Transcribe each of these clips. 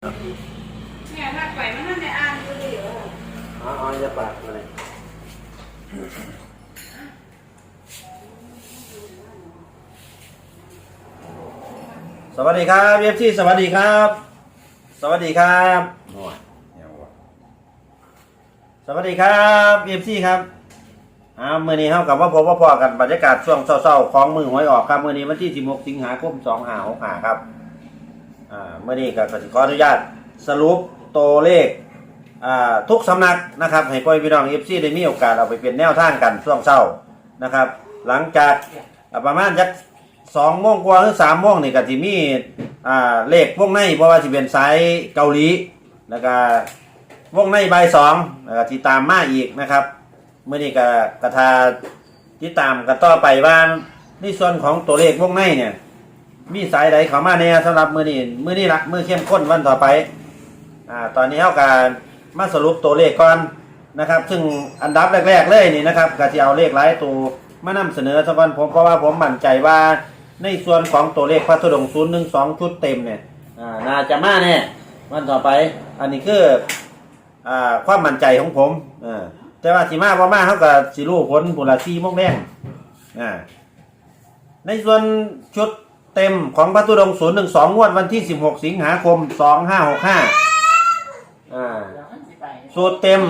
เนี่ยถ้าไปมันนั่นในอ่านดูดิเอออ๋ออ๋อจะปากมาเลยสวัสดีครับเอฟซีสวัสดีครับ สวัสดีครับสวัสดีครับเอฟซีครับอ่ามื่อนี้เท่ากับว่าพบว่าพอกันบรรยากาศช่วงเศร้าๆของมือหวยออกครับมื่อนี้วันที่ 16 สิงหาคม 2 5 6 5ครับ อ่ามื่อนี้ก็ขออนุญาตสรุปตัวเลขอ่าทุกสำนักนะครับให้พ่อพี่น้องเอฟซีได้มีโอกาสเอาไปเป็นแนวทางกันช่วงเช้านะครับ หลังจากประมาณจักสองโมงกว่าหรือสามโมงนี่ก็จะมีอ่าเลขวงในเพราะว่าจะเป็นสายเกาหลีแล้วก็วงในใบสองก็ที่ตามมาอีกนะครับเมื่อนี้ก็กระทาที่ตามกันต่อไปว่าในส่วนของตัวเลขวงในเนี่ย มีสายใดเข้ามาแน่สำหรับมือนี้มือนี้ละมือเข้มข้นวันต่อไปอ่าตอนนี้เท่าการมาสรุปตัวเลขก่อนนะครับ ซึ่งอันดับแรก ๆ เลยนี่นะครับก็จะเอาเลขหลายตัวมานำเสนอสักวันผมเพราะว่าผมมั่นใจว่าในส่วนของตัวเลขพัสดุศูนย์หนึ่งสองชุดเต็มเนี่ยอ่าน่าจะมาแน่วันต่อไปอันนี้คืออ่าความมั่นใจของผมอ่าแต่ว่าสีมาว่ามาเขากับสีรูผลบุรสีมกแดงอ่าในส่วนชุด เต็มของพัสดุศูนย์หนึ่งสองงวดวันที่สิบหกสิงหาคมสองห้าหกห้าอ่าเดี๋ยวมันสิไปสูตรเต็ม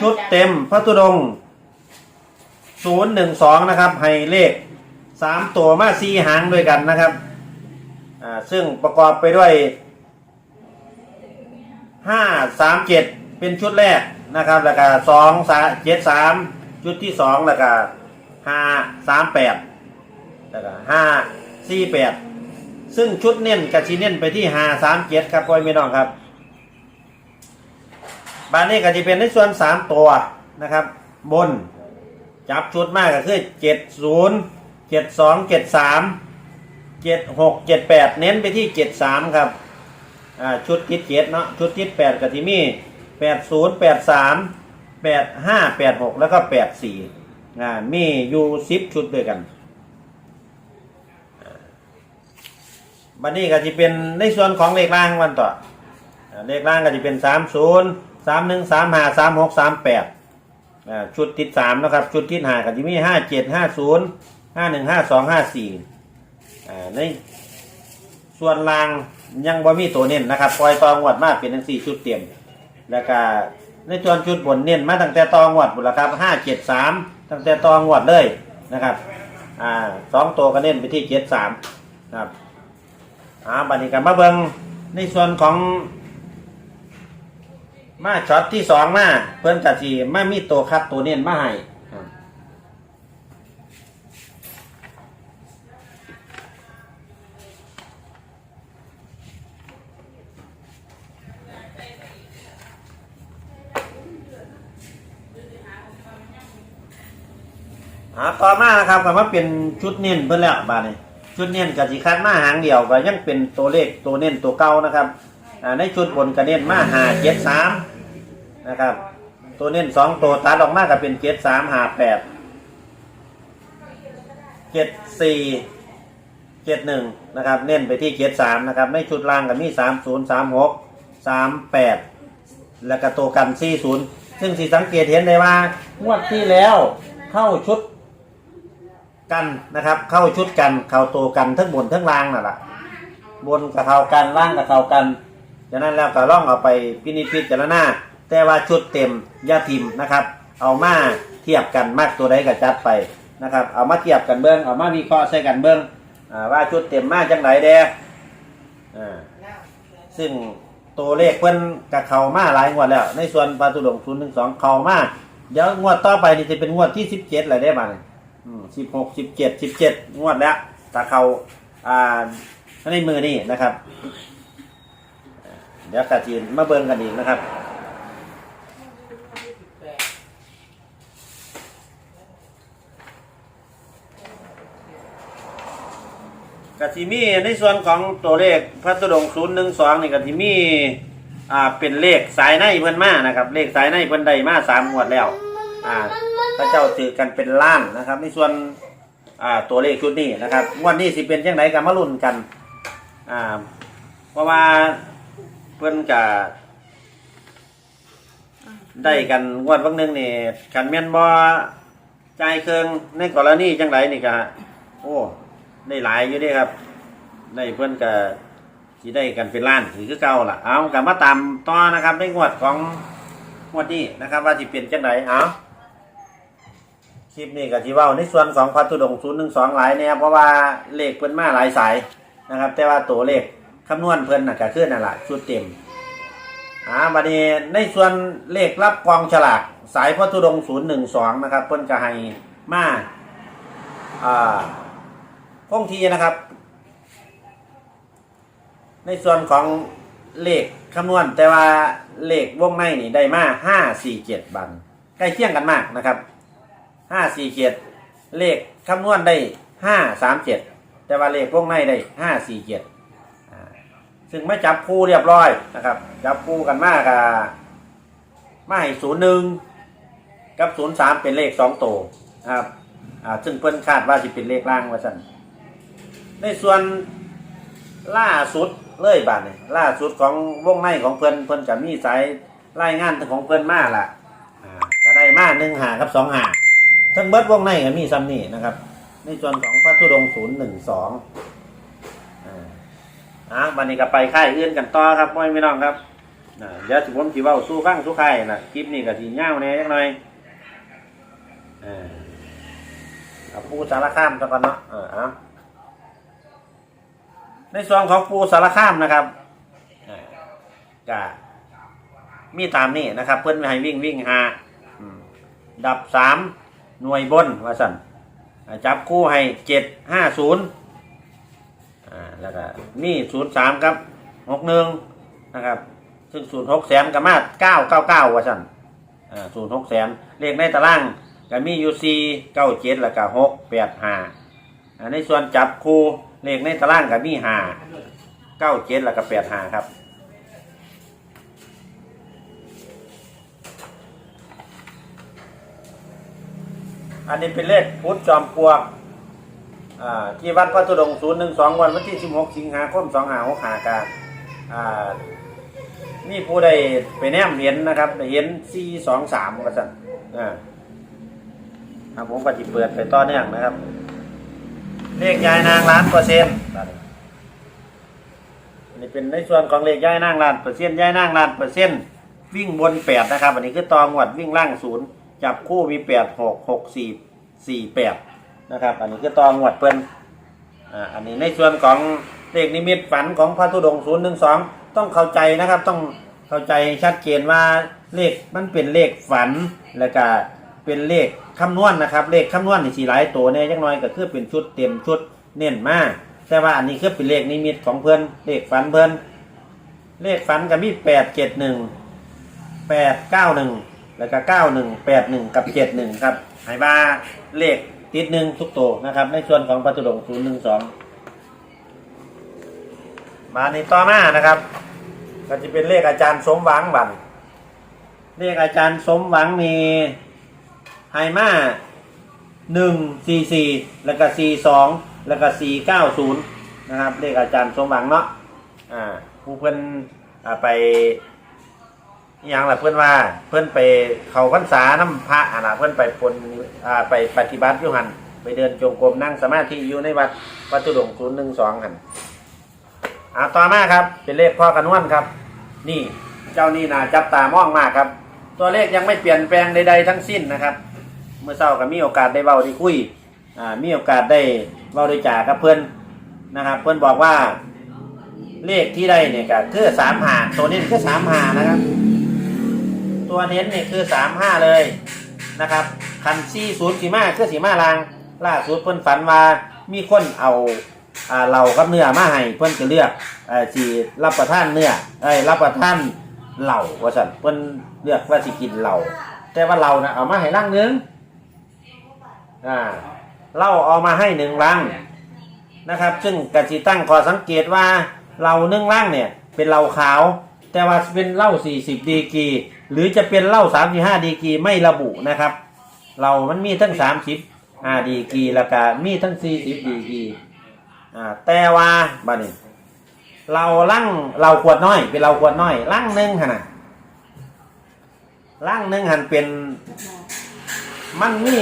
ชุดเต็มพระตุดงศูนย์หนึ่งสองนะครับ ให้เลขสามตัวมาสีหางด้วยกันนะครับอ่าซึ่งประกอบไปด้วยห้าสามเจ็ดเป็นชุดแรกนะครับ แล้วก็สองสาเจ็ดสามชุดที่สองแล้วก็ห้าสามแปดแล้วก็ห้า สี่แปดซึ่งชุดเน้นกับชีเน้นไปที่หาสามเจ็ดครับพ่อพี่น้องครับบานนี้ก็จะเป็นในส่วนสามตัวนะครับ บนจับชุดมากก็คือเจ็ดศูนย์เจ็ดสองเจ็ดสามเจ็ดหกเจ็ดแปดเน้นไปที่เจ็ดสามครับชุดทิศเจ็ดเนาะชุดทิศแปดกับที่มีแปดศูนย์แปดสามแปดห้าแปดหกแล้วก็แปดสี่มีอยู่สิบชุดด้วยกันอ่า บันนี้ก็จะเป็นในส่วนของเลขล่างวันต่อเลขล่างก็จะเป็นสามศูนย์สามหนึ่งสามห้าสามหกสามแปดชุดติดสามนะครับ ชุดติดห้าก็จะมีห้าเจ็ดห้าศูนย์ห้าหนึ่งห้าสองห้าสี่ในส่วนล่างยังบ่มีตัวเน้นนะครับ ปล่อยตองวดมาเป็นทั้งสี่ชุดเต็มแล้วก็ในส่วนชุดบนเน้นมาตั้งแต่ตองวดบุนละครับห้าเจ็ดสามตั้งแต่ตองวดเลยนะครับอ่าสองตัวก็เน้นไปที่เจ็ดสามนะครับ อ่าบัดนี้กันมาเบิงในส่วนของ มาช็อตที่สองมาเพื่อนกะทีมามีตัวคัดตัวเน้นมาให้ครับอ่าต่อมานะครับก็มาเป็นชุดเน้นเพื่อนแล้วบาดนี้ ชุดเน้นกะทีคัดมาหางเดียวก็ยังเป็นตัวเลขตัวเน้นตัวเก่านะครับอ่าในชุดบนกระเน้นมาหาเจ็ดสามนะครับ ตัวเน้นสองตัวตัดออกมาก็เป็นเจ็ดสามหาแปดเจ็ดสี่เจ็ดหนึ่งนะครับ เน้นไปที่เจ็ดสามนะครับ ในชุดล่างก็มีสามศูนย์สามหกสามแปดแล้วก็ตัวกันสี่ศูนย์ซึ่งสีสังเกตเห็นได้ว่างวดที่แล้วเข้าชุด กันนะครับ เข้าชุดกันเข้าตัวกันทั้งบนทั้งล่างนั่นแหละบนกับเขากันล่างกับเขากันฉะนั้นแล้วก็ล่องเอาไปพินิจพิจารณาแต่ว่าชุดเต็มยาทิมนะครับ เอามาเทียบกันมากตัวใดก็จัดไปนะครับ เอามาเทียบกันเบิ้งเอามาวิเคราะห์ใส่กันเบิ้อ่าว่าชุดเต็มมากจังไหนเด้อซึ่งตัวเลขเพิ่นกับเขามาหลายงวดแล้ว ในส่วนปลาตุดงศูนย์หนึ่งสองเขามาเดี๋ยวงวดต่อไปนี่จะเป็นงวดที่สิบเจ็ดอะไรได้บ้าง สิบหกสิบเจ็ดสิบเจ็ดงวดแล้วถ้าเขาอ่าในมือนี่นะครับ เดี๋ยวกระจีนมาเบิ่งกันอีกนะครับกติมีในส่วนของตัวเลขพัสดุงศูนย์หนึ่งสองนี่กติมีอ่าเป็นเลขสายในเพิ่นมานะครับ เลขสายในเพิ่นไดมาสามงวดแล้ว อ่าพระเจ้าถือกันเป็นล้านนะครับ ในส่วนอ่าตัวเลขชุดนี้นะครับงวดนี้สิเป็นยังไงกันมาลุ้นกันอ่าเพราะว่าเพิ่อนกะได้กันงวดวันหนึงนี่คันแม่นบ่จ่ายเครื่องในกรณีจังไดนี่ก็โอ้ได้หลายอยู่ด้ครับ ได้เพิ่อนก็สิได้กันเป็นล้านคือเก่าล่ะเอากลับมาตามต่อนะครับในงวดของงวดนี้นะครับ ว่าสิเป็นจังไดเอา คลิปนี้ก็สิเว้าในส่วนของพัทุดงค์012หลายแน่เพราะว่าเลขเพิ่นมาหลายสายนะครับ แต่ว่าตัวเลขคำนวณเพิ่นน่ะก็คือนั่นแหละชุดเต็มอ่าบัดนี้ในส่วนเลขรับกองฉลากสายพัทุดงค์012นะครับเพิ่นก็ให้มาอ่าคงทีนะครับ ในส่วนของเลขคำนวณแต่ว่าเลขวงในนี่ได้มาห้าสี่เจ็ดบันใกล้เคียงกันมากนะครับ ห้าสี่เจ็ดเลขคำนวณได้ห้าสามเจ็ดแต่ว่าเลขพวงในได้ห้าสี่เจ็ดซึ่งไม่จับคู่เรียบร้อยนะครับ จับคู่กันมากกับไม่ศูนย์หนึ่งกับศูนย์สามเป็นเลขสองตัวนะครับซึ่งเพิ่นคาดว่าจะเป็นเลขล่างว่าสั่นในส่วนล่าสุดเลยบาดนี่ยล่าสุดของวงในของเพิ่นเพิ่นจะมีสายรายงานของเพิ่นมาล่ะอ่าก็ได้มาหนึ่งหากับสองหา ทั้งเบิดวงในก็มีซ้ำนี่นะครับ ในส่วนของพระธุดงศูนย์หนึ่งสองอ่าอะวันนี้ก็ไปค่ายอื่นกันต่อครับพ่อพี่น้องครับเดี๋ยวสิผมสิว้าสู้ฟังสู้ค่ายนะคลิปนี้ก็สิยาแหน่จักหน่อยอ่าเอาผู้สารคามซะก่อนเนาะเออเอาในส่วนของปูสารคามนะครับอ่าก็มีตามนี่นะครับ เพื่อนไม่ให้วิ่งวิ่งหาดับสาม หน่วยบนว่าสั่นอ่าจับคู่ให้เจ็ดห้าศูนย์อ่าแล้วก็มีศูนย์สามครับหกหนึ่งนะครับ ซึ่งศูนย์หกแสนกับมาเก้าเก้าเก้าว่าสั่นอ่าศูนย์หกแสนเลขในตารางก็มียูซีเก้าเจ็ดแล้วก็หกแปดห้าในส่วนจับคู่เลขในตารางกับมีห้าเก้าเจ็ดแล้วก็แปดห้าครับ อันนี้เป็นเลขพุทธจอมปลวกที่วัดพระธุดงศูนย์หนึ่งสองวันวันที่สิบหกสิงหาคมสองหาหกหากานี่ผู้ใดไปแนมเห็นนะครับเห็นสี่สองสามกระสันอ่าครับผมก็จะเปิดไปต่อเนื่องนะครับ เลขยายนางล้านเปอร์เซ็นต์นี่เป็นในส่วนของเลขยายนางล้านเปอร์เซ็นต์ยายนางล้านเปอร์เซ็นต์วิ่งบนแปดนะครับ อันนี้คือตองหวัดวิ่งล่างศูนย์ จับคู่มีแปดหกหกสี่สี่แปดนะครับ อันนี้คือตองวดเปิ้นอ่าอันนี้ในส่วนของเลขนิมิตฝันของพระธุดงศูนย์หนึ่งสองต้องเข้าใจนะครับ ต้องเข้าใจชัดเจนว่าเลขมันเป็นเลขฝันแล้วก็เป็นเลขคำนวณนะครับ เลขคำนวณนี่สีหลายตัวเนี่ยจังน้อยก็คือเป็นชุดเต็มชุดเน้นมากแต่ว่าอันนี้คือเป็นเลขนิมิตของเพื่อนเลขฝันเพื่อนเลขฝันก็มีแปดเจ็ดหนึ่งแปดเก้าหนึ่ง แล้วก็เก้าหนึ่งแปดหนึ่งกับเจ็ดหนึ่งครับใหายมาเลขติดหนึ่งทุกตัวนะครับ ในส่วนของปัตุดงศูนย์หนึ่งสองมาในต่อมานะครับ ก็จะเป็นเลขอาจารย์สมหวังบันเลขอาจารย์สมหวังมีไฮมาหนึ่งสี่สี่แล้วก็สี่สองแล้วก็สี่เก้าศูนย์นะครับเลขอาจารย์สมหวังเนาะอ่าผู้เพื่อนไป อหย่างละเพื่อนว่า เพื่อนไปเขาพรรษาน้ำพระอะนะเพื่อนไปปนอ่าไปปฏิบัติอยุหันไปเดินจงกรมนั่งสมาธิอยู่ในวัดวัดตุดงศูนย์หนึ่งสองหันอ่าต่อมาครับ เป็นเลขพ่อกันนวลครับ นี่เจ้านี่นาจับตามองมากครับ ตัวเลขยังไม่เปลี่ยนแปลงใดๆทั้งสิ้นนะครับ เมื่อเช้าก็มีโอกาสได้เว้าได้คุยอ่ามีโอกาสได้เว้าได้จ่ากับเพื่อนนะครับ เพื่อนบอกว่า เลขที่ได้เนี่ยก็คือสามหาตัวนี้คือสามหานะครับ ตัวเน้นเนี่ยคือสามห้าเลยนะครับคันซี่ศูนย์สีมาคือสีมาลางล่าสุดเพื่อนฝันว่ามีคนเอาอ่าเรากับเนื้อมาให้เพื่อนจะเลือกอสิรับประทานเนื้อไอ้รับประทานเหล่าว่าสันเพื่อนเลือกว่าสิกินเหล่าแต่ว่าเรานะเอามาให้ร่างนึงอ่าเหล้าเอามาให้หนึ่งรังนะครับ ซึ่งกสิตั้งขอสังเกตว่าเรานึ่งรังเนี่ย เป็นเหล้าขาว แต่ว่าเป็นเหล้า40 ดีกรีหรือจะเป็นเหล้า35 ดีกรีไม่ระบุนะครับ เรามันมีทั้ง 30อ่าดีกรีแล้วก็มีทั้ง 40 ดีกรีอ่าแต่ว่าบัดนี้เราลั่งเราขวดน้อย เป็นเราขวดน้อยลั่งหนึ่งขนาดลั่งหนึ่งหันเป็นมันมี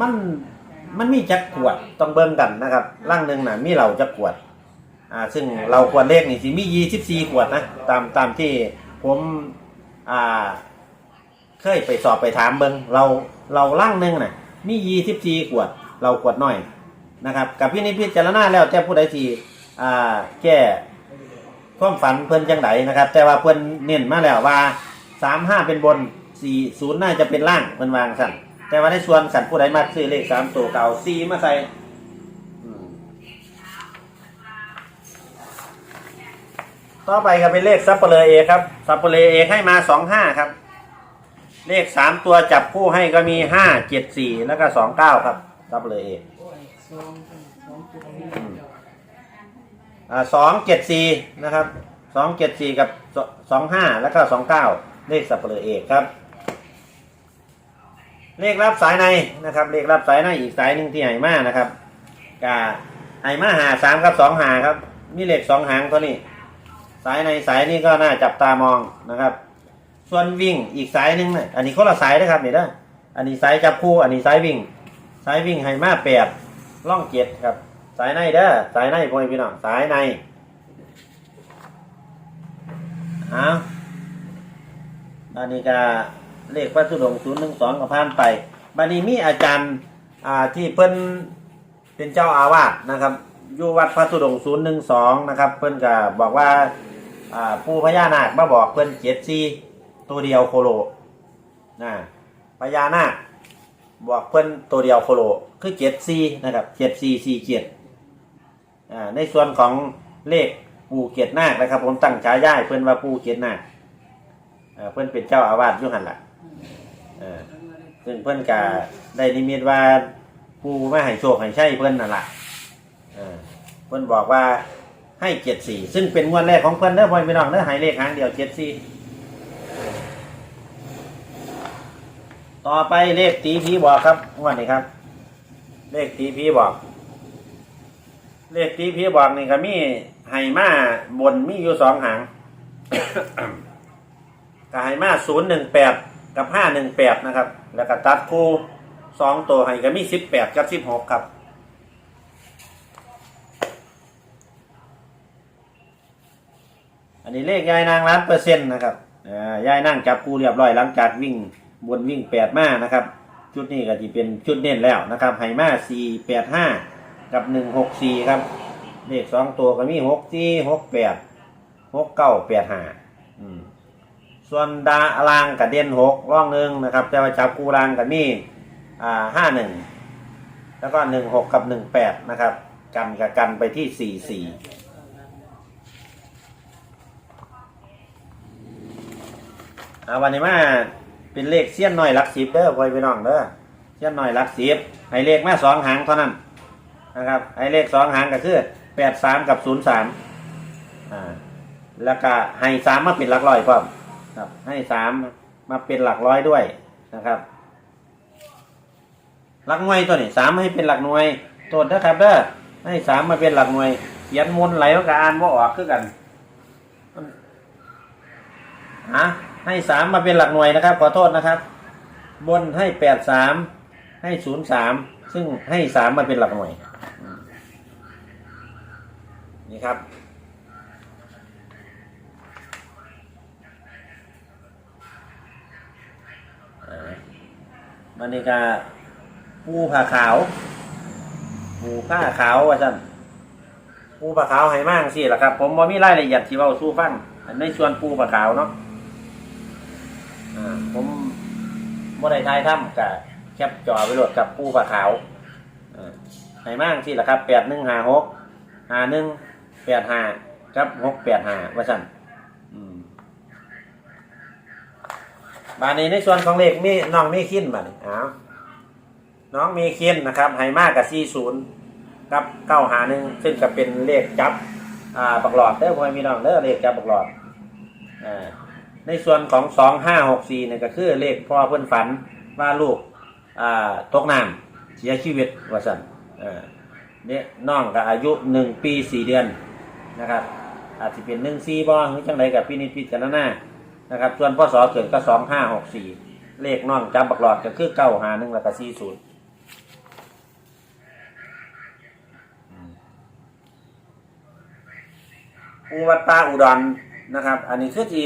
มันมันมีจักขวดต้องเบิ่งกันนะครับลั่งหนึ่งน่ะมีเราจักขวด อ่าซึ่งเราขวดเลขนี่สิมียี่สิบสี่ขวดนะตามตามที่ผมอ่าเคยไปสอบไปถามเบิงเราเราลั่งหนึ่งน่ะมียี่สิบสี่ขวด เราขวดน้อยนะครับกับพี่นิพิจารณาแล้วแต่ผู้ใดทีอ่าแก้ความฝันเพิ่นจังไดนะครับ แต่ว่าเพิ่นเน้นมาแล้วว่าสามห้าเป็นบนสี่ศูนย์น่าจะเป็นล่างเพิ่นวางสั่นแต่ว่าในส่วนสั่นผู้ใดมากซื้อเลขสามตัวเก่าสี่มาใส่ ต่อไปก็เป็นเลขซับเปลือเอครับซับเปลือเอให้มาสองห้าครับ เลขสามตัวจับคู่ให้ก็มีห้าเจ็ดสี่แล้วก็สองเก้าครับซับเปลเอสองเจ็ดสี่นะครับสองเจ็ดสี่กับสองห้าแล้วก็สองเก้าเลขสับเปลือเอกครับ เลขรับสายในนะครับ เลขรับสายในอีกสายหนึ่งที่ไหมานะครับกาไหมาหาสามกับสองหาครับ มีเลขสองหางตัวนี้ สายในสายนี้ก็น่าจับตามองนะครับ ส่วนวิ่งอีกสายหนึ่งเนี่ยอันนี้คนละสายนะครับนี่นะอันนี้สายจับคู่ อันนี้สายวิ่ง สายวิ่งไหมาแปดล่องเจ็ดครับ สายในเด้อสายในพ่อแม่พี่น้องสายในเอาบานิกาเลขพระสุดงศูนย์หนึ่งสองกับผ่านไปบานี้มีอาจารย์อ่าที่เพิ่นเป็นเจ้าอาวาสนะครับอยู่วัดพระสุดงศูนย์หนึ่งสองนะครับ เพิ่นก็บอกว่า อ่าผู้พญานาคมาบอกเพิ่อนเจ็ดซีตัวเดียวโคโลนะพญานาคบอกเพิ่อนตัวเดียวโคโลคือเจ็ดซีนะครับเจ็ดซีซีเจ็ดอ่าในส่วนของเลขปูเกียรตินาคนะครับ ผมตั้งฉายาเพื่อนว่าปูเกียรตินาคเพื่อนเป็นเจ้าอาวาสยุหันละซึ่งเพื่อนกาได้นิมิตว่าปูไมาให้โชคให้ใช่เพื่อนนั่นแหละอ่าเพื่อนบอกว่า ให้เจ็ดสี่ซึ่งเป็นงวดแรกของเพื่อนเด้อพ่อพี่น้องเด้อให้เลขหางเดียวเจ็ดสี่ต่อไปเลขตีพีบอกครับงวดนี้ครับ เลขตีพีบอก เลขที่พี่บอกนี่ก็มีไฮมาบนมีอยู่สองหางกับไฮมาศูนย์หนึ่งแปดกับห้าหนึ่งแปดนะครับ แล้วก็ตัดคู่สองตัวไฮก็มีสิบแปดกับสิบหกครับ นี้เลขยายนางล้านเปอร์เซ็นต์นะครับอ่ายายนั่งจับคู่เรียบร้อยหลังจากวิ่งบนวิ่งแปดมานะครับ ชุดนี้ก็จะเป็นชุดเน้นแล้วนะครับไฮมาสี่แปดห้ากับหนึ่งหกสี่ครับ เลขสองตัวก็มีหกสี่หกแปดหกเก้าแปดห้าส่วนดาลางกับเด่นหกร่องหนึ่งนะครับ แต่ว่าจับกูรางกับมีอ่าห้าหนึ่งแล้วก็หนึ่งหกกับหนึ่งแปดนะครับ กันกับกันไปที่สี่สี่ อาวันนี้มาเป็นเลขเสี้ยนหน่อยหลักสิบเด้อพ่อพี่น้องเด้อเสี้ยนหน่อยหลักสิบให้เลขมาสองหางเท่านั้นนะครับไอ้เลขสองหางก็คือแปดสามกับศูนย์สามอ่าแล้วก็ให้สามมาเป็นหลักร้อยพร้อมครับ ให้สามมาเป็นหลักร้อยด้วยนะครับหลักหน่วยตัวนี้สามให้เป็นหลักหน่วยตัวนะครับเด้อให้สามมาเป็นหลักหน่วยเขียนมนไหลแล้วก็อ่านว่าออกคือกันฮะ ให้สามมาเป็นหลักหน่วยนะครับ ขอโทษนะครับ บนให้แปดสามให้ศูนย์สามซึ่งให้สามมาเป็นหลักหน่วย นี่ครับ มันนี่กาปูผ้าขาวปูผ้าขาวว่าสั่นปูผ้าขาวให้มั่งสิล่ะครับ ผมว่ามีรายละเอียดที่เว่าสู้ฟังในส่วนปูผ้าขาวเนาะ ผมบ่ได้ทายถ้ำกับแคปจอไปโหลดกับปูผ้าขาวอ่าให้มั่งสิล่ะครับแปดหนึ่งห้าหกหาหนึ่งแปดห้ากับหกแปดห้าว่าสั่นบานนี้ในส่วนของเลขมีน้องมีขินบานนี้อ้าวน้องมีขินนะครับไฮมากกับสี่ศูนย์กับเก้าหาหนึ่งซึ่งก็เป็นเลขจับ อ่าบักหลอดเด้อพ่อพี่น้องเด้อเลขจับบักหลอดอ่า ในส่วนของสองห้าหกสี่เนี่ยก็คือเลขพ่อเพื่อนฝันว่าลูกอ่าตกน้ำเสียชีวิตว่าสันเนี่ยน้องก็อายุหนึ่งปีสี่เดือนนะครับ อาจจะเป็นหนึ่งสี่บ้างหรือจังไรกับพี่นิจพิจารณานะครับ ส่วนพ่อสอเกิดก็สองห้าหกสี่เลขน้องจับบักหลอดก็คือเก้าหาหนึ่งแล้วก็สี่ศูนย์อุวัดตาอุดรนะครับ อันนี้คือที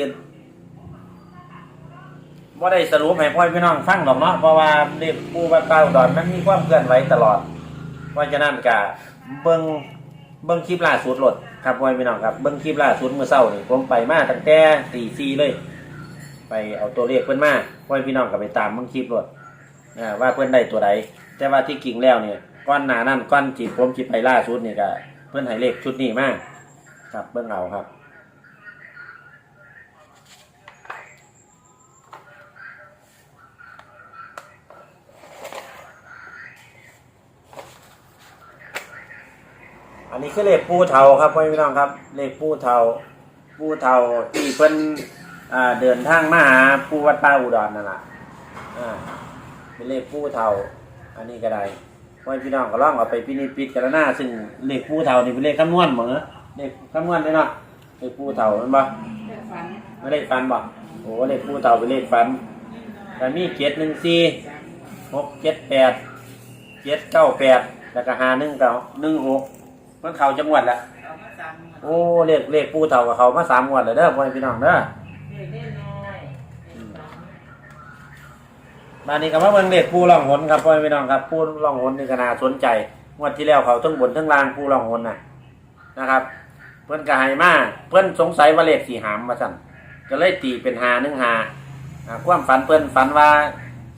ว่าได้สรุปให้พ่อพี่น้องฟังหรอกเนาะเพราะว่าเลขปูวัดตาอุดรมันมีความเคลื่อนไหวตลอดเพราะฉะนั้นกะเบิ้งเบิ้งคลิปล่าสุดโหลดครับพ่อพี่น้องครับเบิ้งคลิปล่าสุดเมื่อเช้านี่ผมไปมาตั้งแต่ตีซีเลย ไปเอาตัวเลขเพิ่อนมาพ่อพี่น้องก็ไปตามเบิ้งคลิปหลดว่าเพิ่อนได้ตัวใดแต่ว่าที่กิ่งแล้วเนี่ยก้อนหนานั่นก้อนจีผมจิไปล่าสุดนี่ก็เพิ่อนให้เลขชุดนี้มากครับเบิ้งเอาครับ นนี้คือเลขปูเทาครับพ่อพี่น้องครับ เลขปูเทาปูเทาที่เพิ่นอ่าเดินทางมาหาปูวัดป่าอุดรนั่นแหละอ่าเป็นเลขปูเทาอันนี้ก็ได้พ่อพี่น้องก็ลองเอาไปพินิจพิจารณาซึ่งเลขปูเทานี่เป็นเลขคำนวณเหมือนเลขคำนวณเลยเนาะเลขปูเทาแมันบ่เด็กฝันไม่ได้ฟันบ่โอ้เลขปูเทาเป็นเลขฟันแต่มีเจ็ดหนึ่งสี่หกเจ็ดแปดเจ็ดเก้าแปดแล้วก็หาหนึ่งเก้าหนึ่งหก มันเข้าจังหวัดละเอามาสั่งโอ้เลขเลขปูเท่ากับเขามาสามงวดเลยเด้อพ่อแม่พี่น้องเด้อเด็กเล่นน้อยบ้านนี้ก็มาเบิ่งเลขปูร่องหนครับพ่อแม่พี่น้องครับปูร่องหนนี่ก็น่าสนใจงวดที่แล้วเขาทั้งบนทั้งล่างปูร่องหนน่ะนะครับ เพิ่นก็ให้มาเพิ่นสงสัยว่าเลขสีหามมาสั่นก็เลยตีเป็นหาหนึ่งหาอ่าความฝันเพิ่นฝันว่า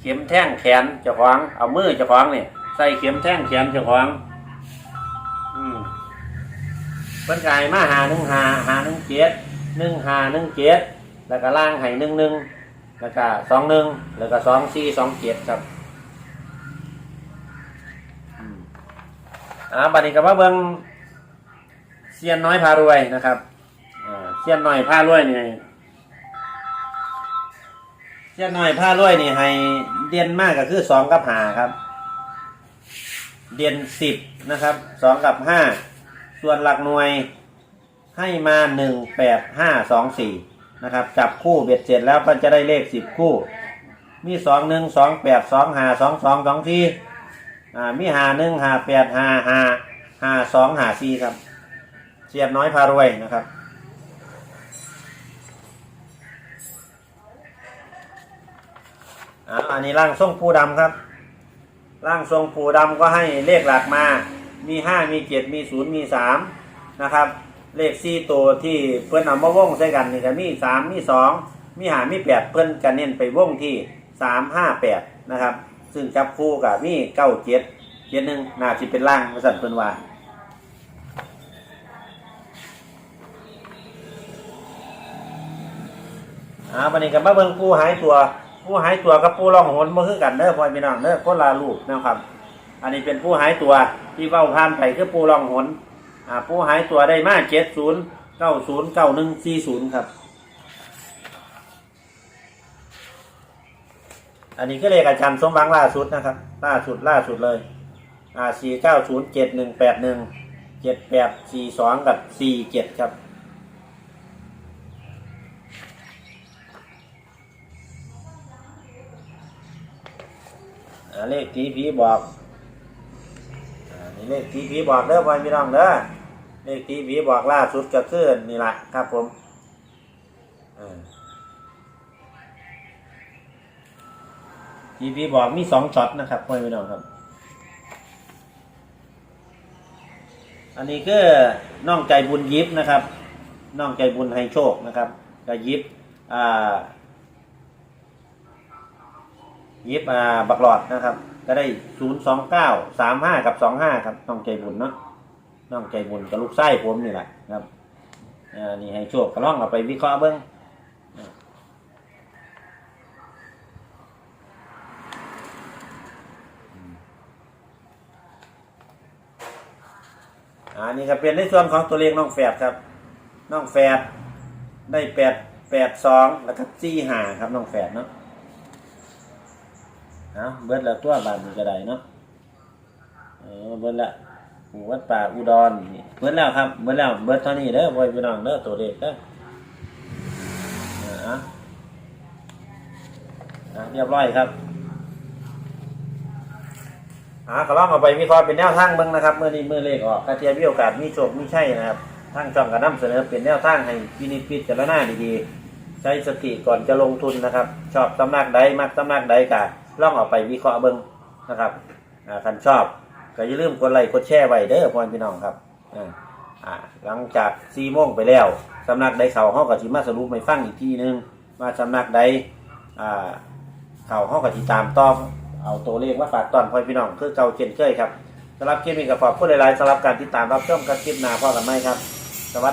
เข็มแท่งแขนเจ้าของเอามือเจ้าของนี่ใส่เข็มแท่งแขนเจ้าของ พิ่นกายมาหาหนึ่งหาหาหนึ่งเจ็ดหนึ่งหาหนึ่งเจ็ดแล้วก็ล่างให้หนึ่งหนึ่งแล้วก็สองหนึ่งแล้วก็สองสี่สองเจ็ดครับอ่าบัดนี้ก็มาเบิ่งเซียนน้อยพารวยนะครับอ่าเซียนน้อยพารวยนี่เซียนน้อยพารวยนี่ให้เด่นมากก็คือสองกับหาครับ เด่นสิบนะครับสองกับห้า ส่วนหลักหน่วยให้มาหนึ่งแปดห้าสองสี่นะครับ จับคู่เบ็ดเสร็จแล้วก็จะได้เลขสิบคู่ มีสองหนึ่งสองแปดสองห้าสองสองสองสี่อ่ามีหาหนึ่งหาแปดหาหาหาสองหาสี่ครับ เสียบน้อยพารวยนะครับอ่าอันนี้ร่างทรงผู้ดำครับร่างทรงปู่ดำก็ให้เลขหลักมา มีห้ามีเจ็ดมีศูนย์มีสามนะครับ เลขสี่ตัวที่เพื่อนเอามาว่งใส่กันนี่ก็มีสามมีสองมีหามีแปดเพื่อนกันเน้นไปว่งที่สามห้าแปดนะครับ ซึ่งจับคู่กับมีเก้าเจ็ดเจ็ดหนึ่งน่าจะเป็นล่างมาสั่นเพื่อนว่าอ่าวันนี้ก็มาเบิ่งผู้หายตัวผู้หายตัวกับผู้ล่องหนมาคือกันเด้อพ่อพี่น้องเด้อคนละลูกนะครับ อันนี้เป็นผู้หายตัวที่เว้าผ่านไปคือผู้ลองหนอ่าผู้หายตัวได้มาเจ็ดศูนย์เก้าศูนย์เก้าหนึ่งสี่ศูนย์ครับ อันนี้ก็เลขอาจารย์สมหวังล่าสุดนะครับ ล่าสุดล่าสุดเลยอ่าสี่เก้าศูนย์เจ็ดหนึ่งแปดหนึ่งเจ็ดแปดสี่สองกับสี่เจ็ดครับอ่าเลขที่ผีบอก นี่เลขที่ผีบอกเด้อพ่อพี่น้องเด้อเลขที่ผีบอกล่าสุดก็คือนี่แหละครับผมที่ผีบอกมีสองช็อตนะครับพ่อพี่น้องครับ อันนี้คือน้องใจบุญยิบนะครับน้องใจบุญให้โชคนะครับก็ยิบอ่ายิบอ่าบักหลอดนะครับ ก็ได้ศูนย์สองเก้าสามห้ากับสองห้าครับน้องใจบุญเนาะน้องใจบุญกับลูกไส้ผมนี่แหละครับอ่านี่ให้โชคก็ลองเอาไปวิเคราะห์เบิ้งอ่านี่ก็เป็นในส่วนของตัวเลขน้องแฝดครับ น้องแฝดได้แปดแปดสองแล้วก็สี่ห้าครับน้องแฝดเนาะ เอาเบิดละตัวบานนี้ก็ได้เนาะเออเบิดละวัดป่าอุดรนี่เบิดแล้วครับเบิดแล้วเบิดเท่านี้เด้อพ่อพี่น้องเด้อตัวเลขเด้ออ่าอะอะเรียบร้อยครับอ่าก็ลองเอาไปวิเคราะห์เป็นแนวทางเบิ่งนะครับเมื่อนี้เมื่อเลขออกกระเทียมมีโอกาสมีโชคมีใชัยนะครับทางช่องก็นำเสนอเป็นแนวทางให้พินิจพิจารณาดีๆใช้สติก่อนจะลงทุนนะครับ ชอบตำนักใดมักตำนักใดกะ ลองเอาไปวิเคราะห์เบิ่งนะครับอ่าคันชอบก็อย่าลืมกดไลค์กดแชร์ไว้เด้อพ่อพี่น้องครับหลังจากซีโมงไปแล้วสำนักใดเข่าเฮาก็สิมาสรุปให้ฟังอีกทีนึงว่าสำนักใดอ่าเขาเฮาก็สิตามต่องเอาตัวเลขมาฝากตอนพ่อพี่น้องคือเก่าเช่นเคยครับสำหรับคลิปนี้ก็ขอบคุณหลายๆสำหรับการติดตามรับชมกับคลิปหน้าพ่อกันไหมครับสวัสดี